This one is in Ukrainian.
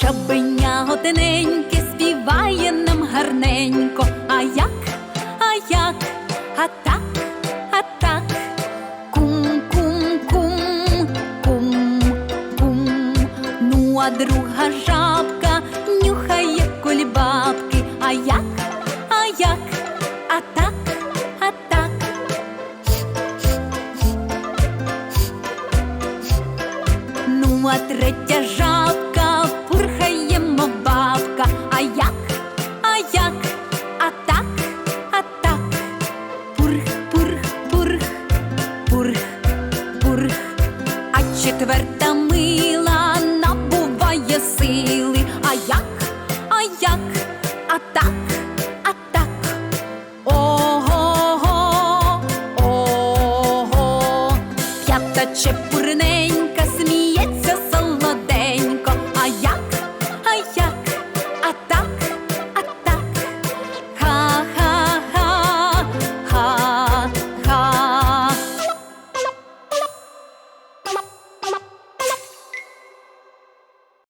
Жабеня одненьке співає нам гарненько. А як, а як, а так, а так. Кум, кум, кум, кум, кум. Ну, а друга жабка нюхає кульбабки. А як, а як, а так, а так. Ну, а третя жабка А четверта мила набуває сили. А як, а як, а так, а так. Ого, ого, п'ята чепу